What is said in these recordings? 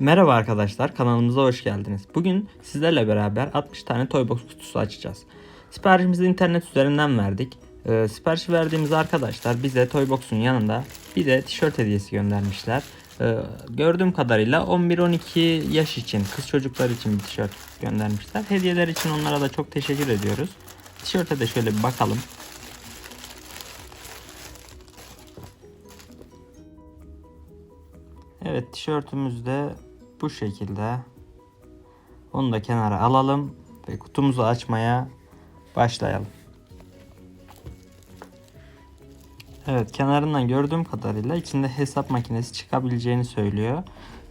Merhaba arkadaşlar, kanalımıza hoş geldiniz. Bugün sizlerle beraber 60 tane Toybox kutusu açacağız. Siparişimizi internet üzerinden verdik. Ee, sipariş verdiğimiz arkadaşlar bize Toybox'un yanında bir de tişört hediyesi göndermişler. Ee, gördüğüm kadarıyla 11-12 yaş için, kız çocuklar için bir tişört göndermişler. Hediyeler için onlara da çok teşekkür ediyoruz. Tişörte de şöyle bir bakalım. Evet tişörtümüz de bu şekilde. Onu da kenara alalım ve kutumuzu açmaya başlayalım. Evet kenarından gördüğüm kadarıyla içinde hesap makinesi çıkabileceğini söylüyor.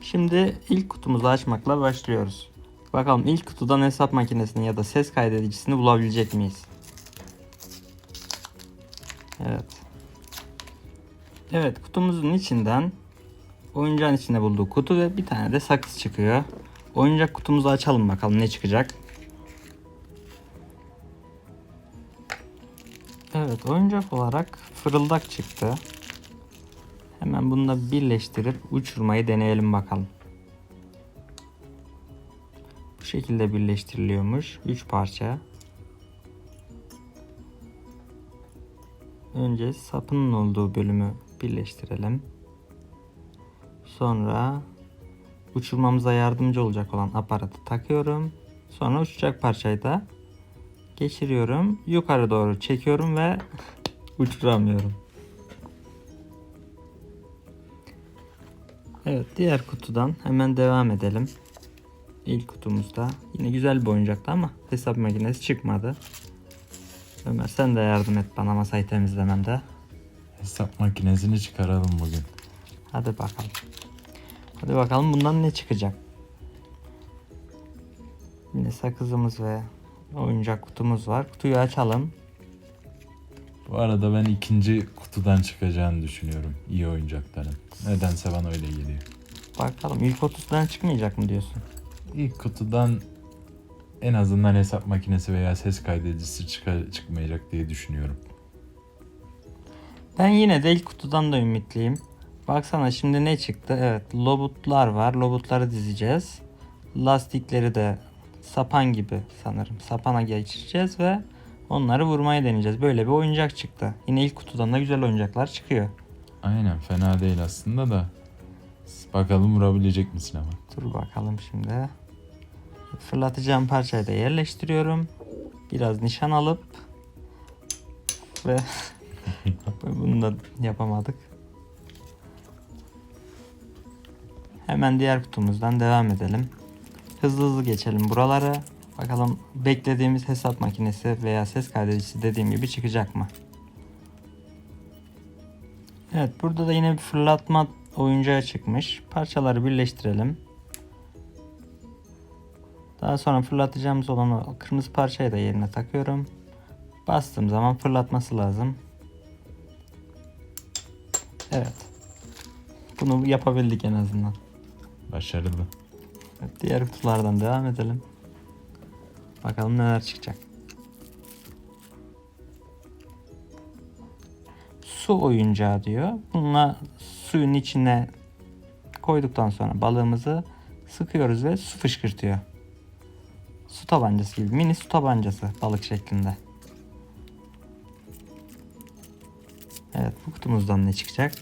Şimdi ilk kutumuzu açmakla başlıyoruz. Bakalım ilk kutudan hesap makinesini ya da ses kaydedicisini bulabilecek miyiz? Evet. Evet kutumuzun içinden oyuncağın içinde bulduğu kutu ve bir tane de sakız çıkıyor. Oyuncak kutumuzu açalım bakalım ne çıkacak. Evet oyuncak olarak fırıldak çıktı. Hemen bunu da birleştirip uçurmayı deneyelim bakalım. Bu şekilde birleştiriliyormuş. 3 parça. Önce sapının olduğu bölümü birleştirelim. Sonra uçurmamıza yardımcı olacak olan aparatı takıyorum. Sonra uçacak parçayı da geçiriyorum. Yukarı doğru çekiyorum ve uçuramıyorum. Evet diğer kutudan hemen devam edelim. İlk kutumuzda yine güzel bir oyuncaktı ama hesap makinesi çıkmadı. Ömer sen de yardım et bana masayı temizlememde. Hesap makinesini çıkaralım bugün. Hadi bakalım. Hadi bakalım bundan ne çıkacak. Yine sakızımız ve oyuncak kutumuz var. Kutuyu açalım. Bu arada ben ikinci kutudan çıkacağını düşünüyorum iyi oyuncakların. Nedense bana öyle geliyor. Bakalım ilk 30'dan çıkmayacak mı diyorsun? İlk kutudan en azından hesap makinesi veya ses kaydedicisi çıka- çıkmayacak diye düşünüyorum. Ben yine de ilk kutudan da ümitliyim. Baksana şimdi ne çıktı? Evet lobutlar var. Lobutları dizeceğiz. Lastikleri de sapan gibi sanırım. Sapana geçireceğiz ve onları vurmayı deneyeceğiz. Böyle bir oyuncak çıktı. Yine ilk kutudan da güzel oyuncaklar çıkıyor. Aynen fena değil aslında da. Bakalım vurabilecek misin ama. Dur bakalım şimdi. Fırlatacağım parçayı da yerleştiriyorum. Biraz nişan alıp ve bunu da yapamadık. Hemen diğer kutumuzdan devam edelim. Hızlı hızlı geçelim buraları. Bakalım beklediğimiz hesap makinesi veya ses kaydedicisi dediğim gibi çıkacak mı? Evet burada da yine bir fırlatma oyuncağı çıkmış. Parçaları birleştirelim. Daha sonra fırlatacağımız olan o kırmızı parçayı da yerine takıyorum. Bastığım zaman fırlatması lazım. Evet. Bunu yapabildik en azından. Başarılı. Evet, diğer kutulardan devam edelim. Bakalım neler çıkacak. Su oyuncağı diyor. Bununla suyun içine koyduktan sonra balığımızı sıkıyoruz ve su fışkırtıyor. Su tabancası gibi. Mini su tabancası balık şeklinde. Evet bu kutumuzdan ne çıkacak?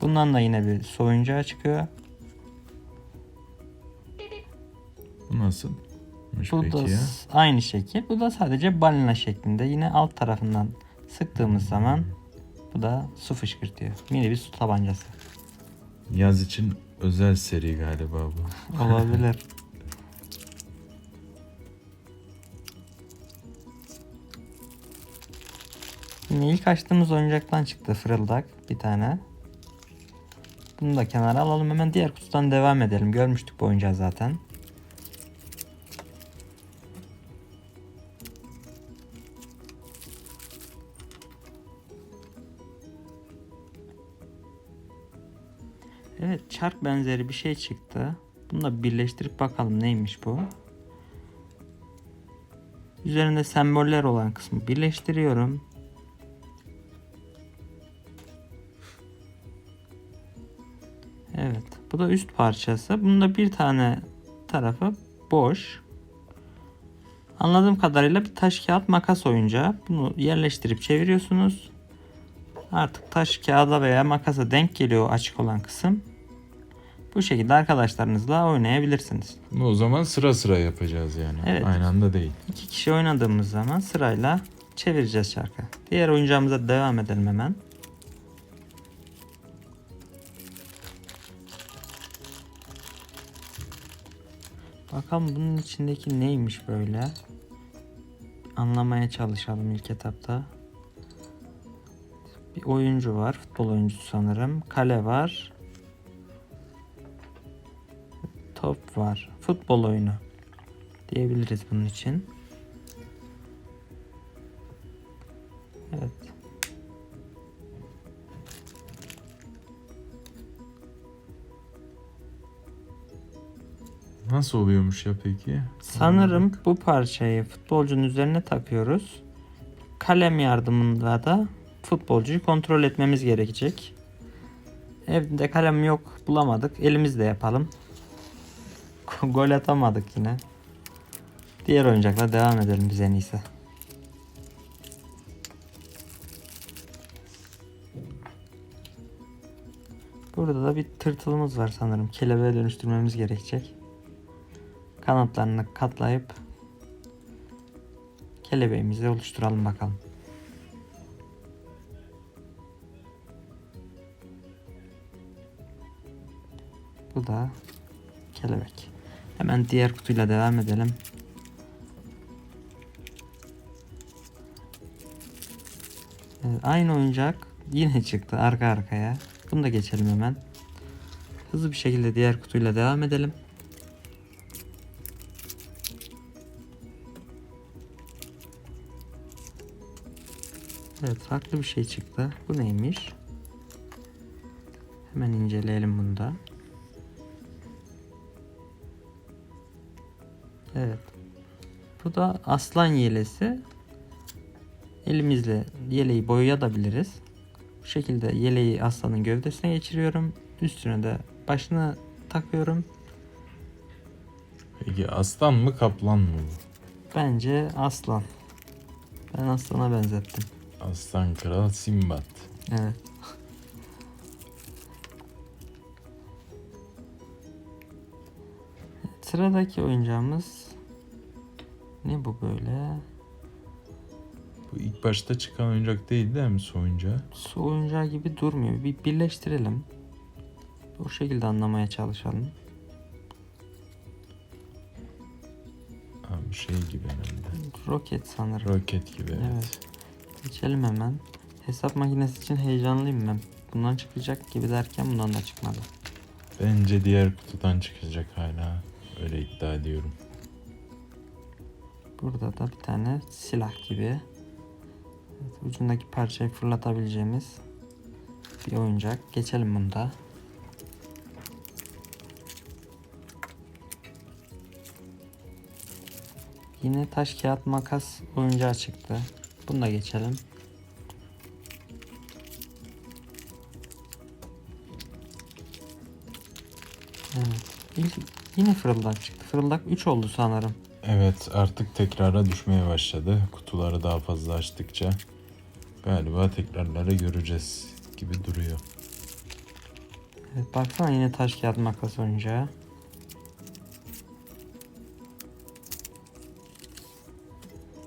Bundan da yine bir su oyuncağı çıkıyor. Bu nasıl? Bu da aynı şekil. Bu da sadece balina şeklinde. Yine alt tarafından sıktığımız zaman bu da su fışkırtıyor. Mini bir su tabancası. Yaz için özel seri galiba bu. Olabilir. Yine ilk açtığımız oyuncaktan çıktı fırıldak bir tane. Bunu da kenara alalım. Hemen diğer kutudan devam edelim. Görmüştük bu oyuncağı zaten. Evet çark benzeri bir şey çıktı. Bunu da birleştirip bakalım neymiş bu. Üzerinde semboller olan kısmı birleştiriyorum. Da üst parçası. Bunun da bir tane tarafı boş. Anladığım kadarıyla bir taş kağıt makas oyuncağı. Bunu yerleştirip çeviriyorsunuz. Artık taş kağıda veya makasa denk geliyor açık olan kısım. Bu şekilde arkadaşlarınızla oynayabilirsiniz. O zaman sıra sıra yapacağız yani. Evet. Aynı anda değil. İki kişi oynadığımız zaman sırayla çevireceğiz çarkı. Diğer oyuncağımıza devam edelim hemen. Bakalım bunun içindeki neymiş böyle. Anlamaya çalışalım ilk etapta. Bir oyuncu var. Futbol oyuncusu sanırım. Kale var. Top var. Futbol oyunu diyebiliriz bunun için. Evet. Nasıl oluyormuş ya peki? Sanırım bu parçayı futbolcunun üzerine takıyoruz. Kalem yardımıyla da futbolcuyu kontrol etmemiz gerekecek. Evde kalem yok bulamadık. Elimizle yapalım. Gol atamadık yine. Diğer oyuncakla devam edelim biz en iyisi. Burada da bir tırtılımız var sanırım. Kelebeğe dönüştürmemiz gerekecek. Kanatlarını katlayıp kelebeğimizi oluşturalım bakalım. Bu da kelebek. Hemen diğer kutuyla devam edelim. Evet, aynı oyuncak yine çıktı arka arkaya. Bunu da geçelim hemen. Hızlı bir şekilde diğer kutuyla devam edelim. Evet farklı bir şey çıktı. Bu neymiş? Hemen inceleyelim bunu da. Evet. Bu da aslan yelesi. Elimizle yeleği boyayabiliriz. Bu şekilde yeleği aslanın gövdesine geçiriyorum. Üstüne de başına takıyorum. Peki aslan mı kaplan mı bu? Bence aslan. Ben aslana benzettim. Aslan kral Simbat. Evet. Sıradaki oyuncağımız ne bu böyle? Bu ilk başta çıkan oyuncak değil değil mi su oyuncağı? Su oyuncağı gibi durmuyor. Bir birleştirelim. Bu şekilde anlamaya çalışalım. Ha, bu şey gibi herhalde. Roket sanırım. Roket gibi evet. Evet. Geçelim hemen. Hesap makinesi için heyecanlıyım ben. Bundan çıkacak gibi derken bundan da çıkmadı. Bence diğer kutudan çıkacak hala. Öyle iddia ediyorum. Burada da bir tane silah gibi. Evet, ucundaki parçayı fırlatabileceğimiz bir oyuncak. Geçelim bunda. Yine taş kağıt makas oyuncağı çıktı. Bunu da geçelim. Evet. İlk, yine fırıldak çıktı. Fırıldak 3 oldu sanırım. Evet artık tekrara düşmeye başladı. Kutuları daha fazla açtıkça galiba tekrarları göreceğiz gibi duruyor. Evet baksana yine taş kağıt makas oyuncağı.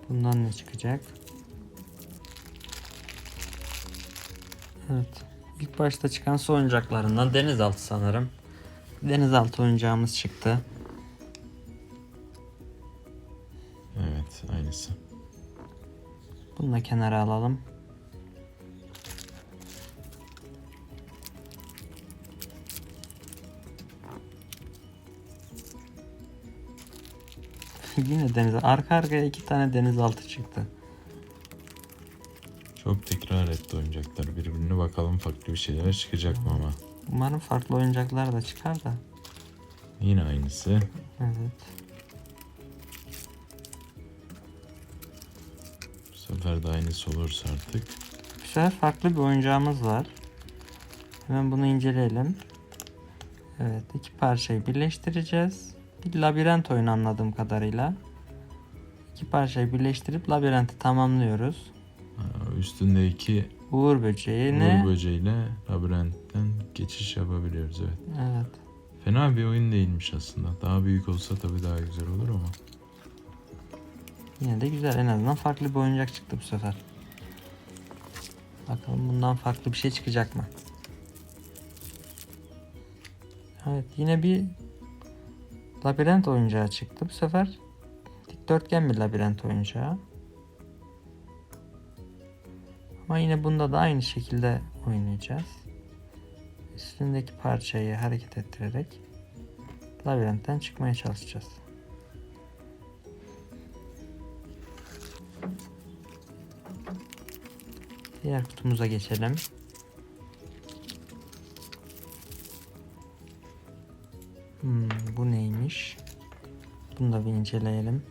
Bundan ne çıkacak? Evet. İlk başta çıkan su oyuncaklarından denizaltı sanırım. Denizaltı oyuncağımız çıktı. Evet aynısı. Bunu da kenara alalım. Yine deniz arka arkaya iki tane denizaltı çıktı. Etti oyuncaklar birbirini bakalım farklı bir şeyler çıkacak mı ama. Umarım farklı oyuncaklar da çıkar da. Yine aynısı. Evet. Bu sefer de aynısı olursa artık. Bu sefer farklı bir oyuncağımız var. Hemen bunu inceleyelim. Evet iki parçayı birleştireceğiz. Bir labirent oyunu anladığım kadarıyla. İki parçayı birleştirip labirenti tamamlıyoruz. Üstündeki Uğur böceğini Uğur böceğiyle labirentten geçiş yapabiliyoruz evet. evet Fena bir oyun değilmiş aslında. Daha büyük olsa tabii daha güzel olur ama. yine de güzel en azından farklı bir oyuncak çıktı bu sefer. Bakalım bundan farklı bir şey çıkacak mı? Evet yine bir labirent oyuncağı çıktı bu sefer. Dikdörtgen bir labirent oyuncağı. Ama yine bunda da aynı şekilde oynayacağız. Üstündeki parçayı hareket ettirerek labirentten çıkmaya çalışacağız. Diğer kutumuza geçelim. Hmm, bu neymiş? Bunu da bir inceleyelim.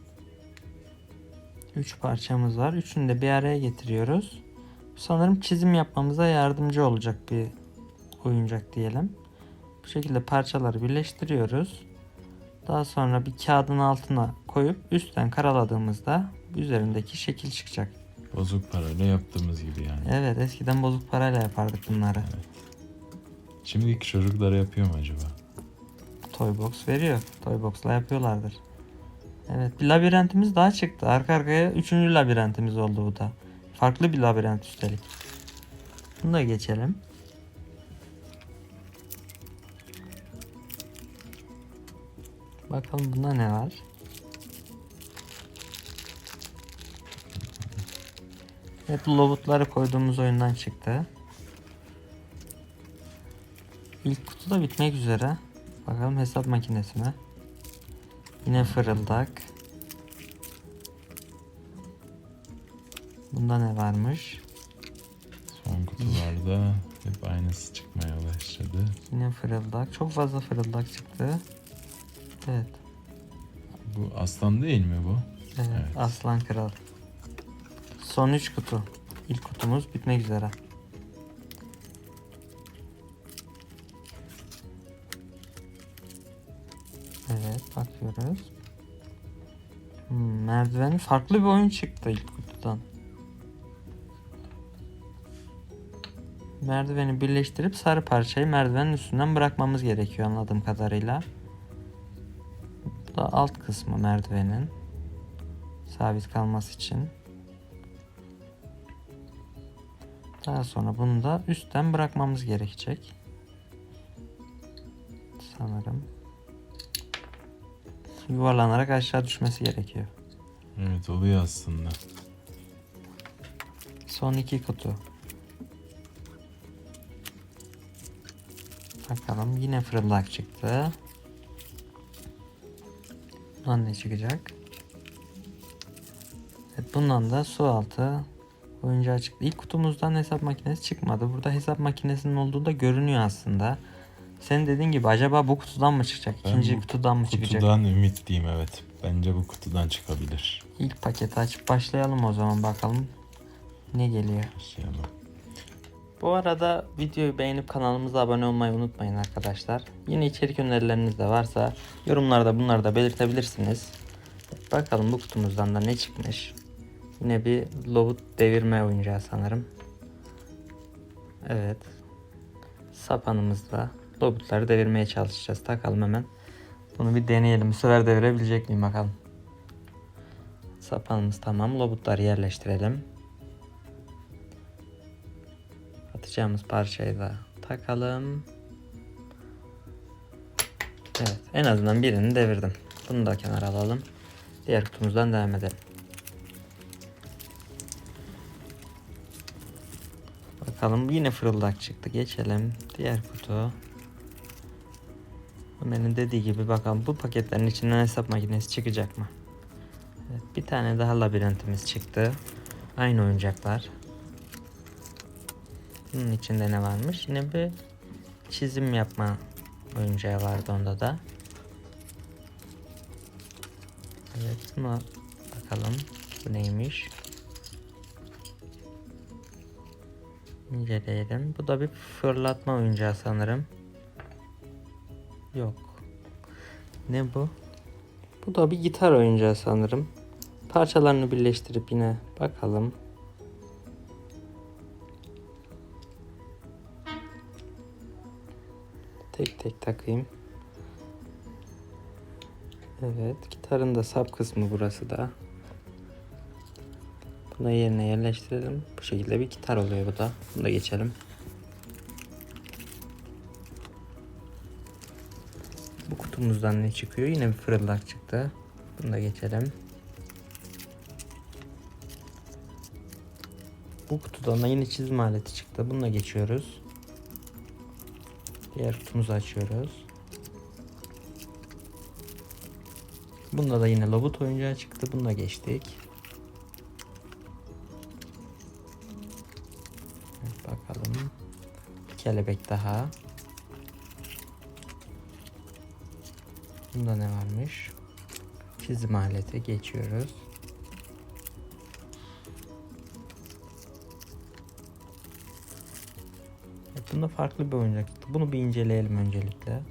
3 parçamız var. Üçünü de bir araya getiriyoruz. Sanırım çizim yapmamıza yardımcı olacak bir oyuncak diyelim. Bu şekilde parçaları birleştiriyoruz. Daha sonra bir kağıdın altına koyup üstten karaladığımızda üzerindeki şekil çıkacak. Bozuk parayla yaptığımız gibi yani. Evet eskiden bozuk parayla yapardık bunları. Şimdiki çocuklar yapıyor mu acaba? Toybox veriyor. Toybox'la yapıyorlardır. Evet bir labirentimiz daha çıktı. Arka arkaya üçüncü labirentimiz oldu bu da. Farklı bir labirent üstelik. Bunu da geçelim. Bakalım bunda ne var? Bu lobutları koyduğumuz oyundan çıktı. İlk kutu da bitmek üzere. Bakalım hesap makinesi mi? Yine fırıldak. Bunda ne varmış? Son kutularda hep aynısı çıkmaya başladı. Yine fırıldak. Çok fazla fırıldak çıktı. Evet. Bu aslan değil mi bu? Evet. Evet. Aslan Kral. Son 3 kutu. İlk kutumuz bitmek üzere. Evet bakıyoruz. Hmm, merdiveni farklı bir oyun çıktı ilk kutudan. Merdiveni birleştirip sarı parçayı merdivenin üstünden bırakmamız gerekiyor anladığım kadarıyla. Bu da alt kısmı merdivenin sabit kalması için. Daha sonra bunu da üstten bırakmamız gerekecek. Sanırım. Yuvarlanarak aşağı düşmesi gerekiyor. Evet oluyor aslında. Son iki kutu. Bakalım yine fırıldak çıktı. Bundan ne çıkacak? Evet bundan da su altı oyuncağı çıktı. İlk kutumuzdan hesap makinesi çıkmadı. Burada hesap makinesinin olduğu da görünüyor aslında. Senin dediğin gibi acaba bu kutudan mı çıkacak? Ben İkinci bu kutudan mı çıkacak? Kutudan ümitliyim evet. Bence bu kutudan çıkabilir. İlk paketi açıp başlayalım o zaman bakalım ne geliyor. Başlayalım. Bu arada videoyu beğenip kanalımıza abone olmayı unutmayın arkadaşlar. Yine içerik önerileriniz de varsa yorumlarda bunları da belirtebilirsiniz. Bakalım bu kutumuzdan da ne çıkmış. Yine bir lobut devirme oyuncağı sanırım. Evet. Sapanımızla lobutları devirmeye çalışacağız. Takalım hemen. Bunu bir deneyelim. Bu sefer devirebilecek miyim bakalım. Sapanımız tamam. Lobutları yerleştirelim. Atacağımız parçayı da takalım. Evet en azından birini devirdim. Bunu da kenara alalım. Diğer kutumuzdan devam edelim. Bakalım yine fırıldak çıktı. Geçelim. Diğer kutu. Ömer'in dediği gibi bakalım bu paketlerin içinden hesap makinesi çıkacak mı? Evet, bir tane daha labirentimiz çıktı. Aynı oyuncaklar. Bunun içinde ne varmış? Yine bir çizim yapma oyuncağı vardı onda da. Evet buna bakalım. Bu neymiş? İnceleyelim. Bu da bir fırlatma oyuncağı sanırım. Yok. Ne bu? Bu da bir gitar oyuncağı sanırım. Parçalarını birleştirip yine bakalım. Tek takayım. Evet, gitarın da sap kısmı burası da. Bunu yerine yerleştirelim. Bu şekilde bir gitar oluyor bu da. Bunu da geçelim. Bu kutumuzdan ne çıkıyor? Yine bir fırıldak çıktı. Bunu da geçelim. Bu kutudan da yine çizim aleti çıktı. Bunu da geçiyoruz. Diğer kutumuzu açıyoruz. Bunda da yine lobut oyuncağı çıktı. Bunu da geçtik. Evet, bakalım. Bir kelebek daha. Bunda ne varmış? Çizim aleti geçiyoruz. Bunda farklı bir oyuncak çıktı. Bunu bir inceleyelim öncelikle.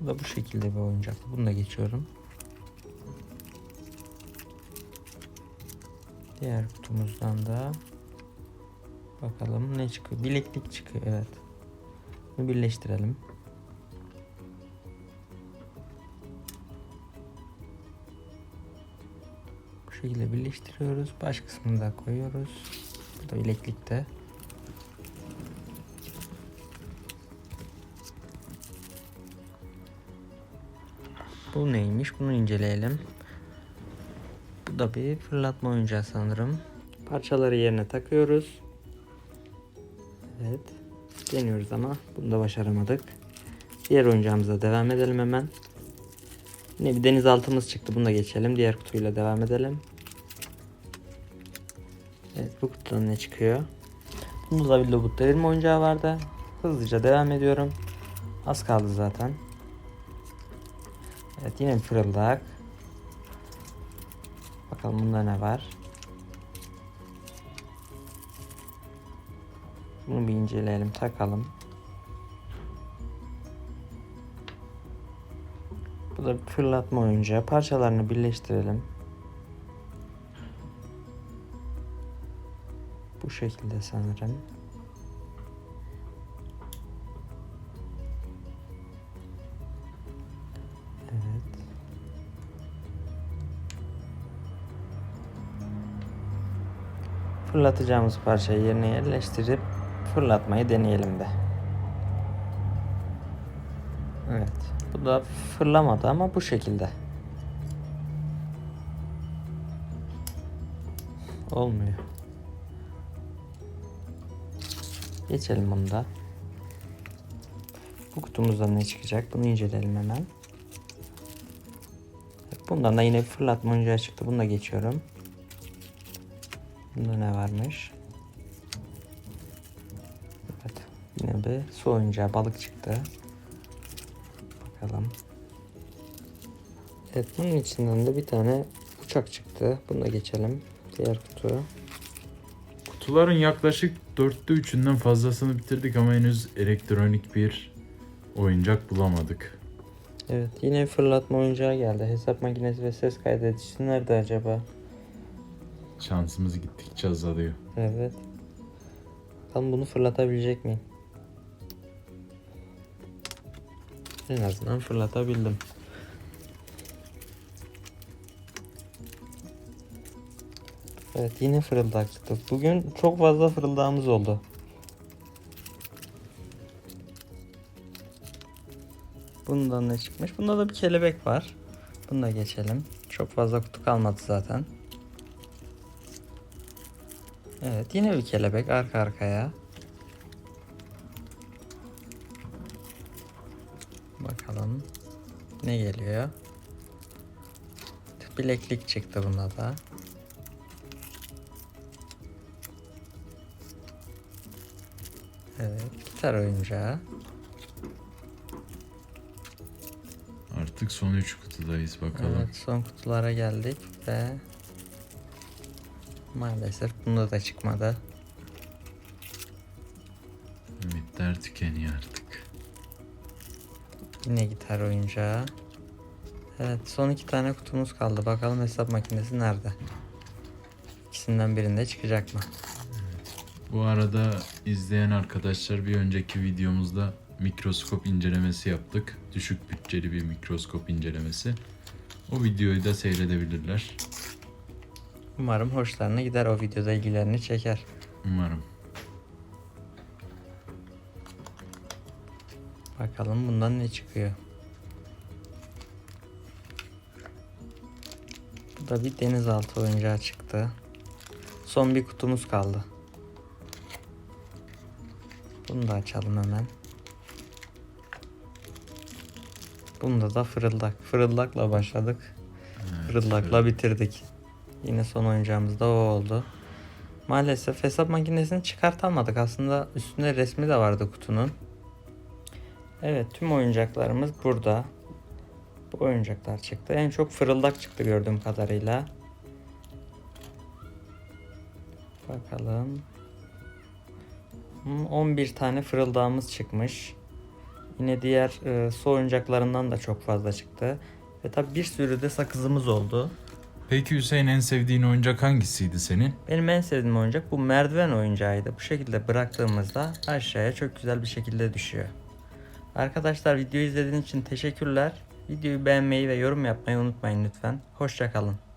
Bu da bu şekilde bir oyuncak. Bunu da geçiyorum. Diğer kutumuzdan da bakalım ne çıkıyor. Bileklik çıkıyor evet. Bunu birleştirelim. Şekilde birleştiriyoruz. Baş kısmını da koyuyoruz. Bu da bileklikte. Bu neymiş? Bunu inceleyelim. Bu da bir fırlatma oyuncağı sanırım. Parçaları yerine takıyoruz. Evet. Deniyoruz ama bunu da başaramadık. Diğer oyuncağımıza devam edelim hemen. Yine bir denizaltımız çıktı. Bunu da geçelim. Diğer kutuyla devam edelim. Bu kutudan ne çıkıyor? Bunda da bir lobut devirme oyuncağı vardı. Hızlıca devam ediyorum. Az kaldı zaten. Evet yine bir fırıldak. Bakalım bunda ne var? Bunu bir inceleyelim, takalım. Bu da bir fırlatma oyuncağı. Parçalarını birleştirelim. Bu şekilde sanırım. Evet. Fırlatacağımız parçayı yerine yerleştirip fırlatmayı deneyelim de. Evet. Bu da fırlamadı ama bu şekilde. Olmuyor. Geçelim bunu da. Bu kutumuzdan ne çıkacak? Bunu inceleyelim hemen. Bundan da yine fırlatma oyuncağı çıktı. Bunu da geçiyorum. Bunda ne varmış? Evet. Yine bir su oyuncağı balık çıktı. Bakalım. Evet bunun içinden de bir tane uçak çıktı. Bunu da geçelim. Diğer kutu. Kutuların yaklaşık dörtte üçünden fazlasını bitirdik ama henüz elektronik bir oyuncak bulamadık. Evet yine fırlatma oyuncağı geldi. Hesap makinesi ve ses kaydedicisi nerede acaba? Şansımız gittikçe azalıyor. Evet. Bakalım bunu fırlatabilecek miyim? En azından fırlatabildim. Evet yine fırıldak çıktı. Bugün çok fazla fırıldağımız oldu. Bundan ne çıkmış? Bunda da bir kelebek var. Bunu da geçelim. Çok fazla kutu kalmadı zaten. Evet yine bir kelebek arka arkaya. Bakalım ne geliyor. Bileklik çıktı bunda da. Evet gitar oyuncağı. Artık son üç kutudayız bakalım. Evet son kutulara geldik ve maalesef bunda da çıkmadı. Ümitler tükeniyor artık. Yine gitar oyuncağı. Evet son iki tane kutumuz kaldı. Bakalım hesap makinesi nerede? İkisinden birinde çıkacak mı? Bu arada izleyen arkadaşlar bir önceki videomuzda mikroskop incelemesi yaptık. Düşük bütçeli bir mikroskop incelemesi. O videoyu da seyredebilirler. Umarım hoşlarına gider o videoda ilgilerini çeker. Umarım. Bakalım bundan ne çıkıyor. Bu da bir denizaltı oyuncağı çıktı. Son bir kutumuz kaldı. Bunu da açalım hemen. Bunda da fırıldak. Fırıldakla başladık. Fırıldakla bitirdik. Yine son oyuncağımız da o oldu. Maalesef hesap makinesini çıkartamadık. Aslında üstünde resmi de vardı kutunun. Evet tüm oyuncaklarımız burada. Bu oyuncaklar çıktı. En çok fırıldak çıktı gördüğüm kadarıyla. Bakalım. Hmm, 11 tane fırıldağımız çıkmış. Yine diğer e, su oyuncaklarından da çok fazla çıktı. Ve tabi bir sürü de sakızımız oldu. Peki Hüseyin en sevdiğin oyuncak hangisiydi senin? Benim en sevdiğim oyuncak bu merdiven oyuncağıydı. Bu şekilde bıraktığımızda aşağıya çok güzel bir şekilde düşüyor. Arkadaşlar videoyu izlediğiniz için teşekkürler. Videoyu beğenmeyi ve yorum yapmayı unutmayın lütfen. Hoşçakalın.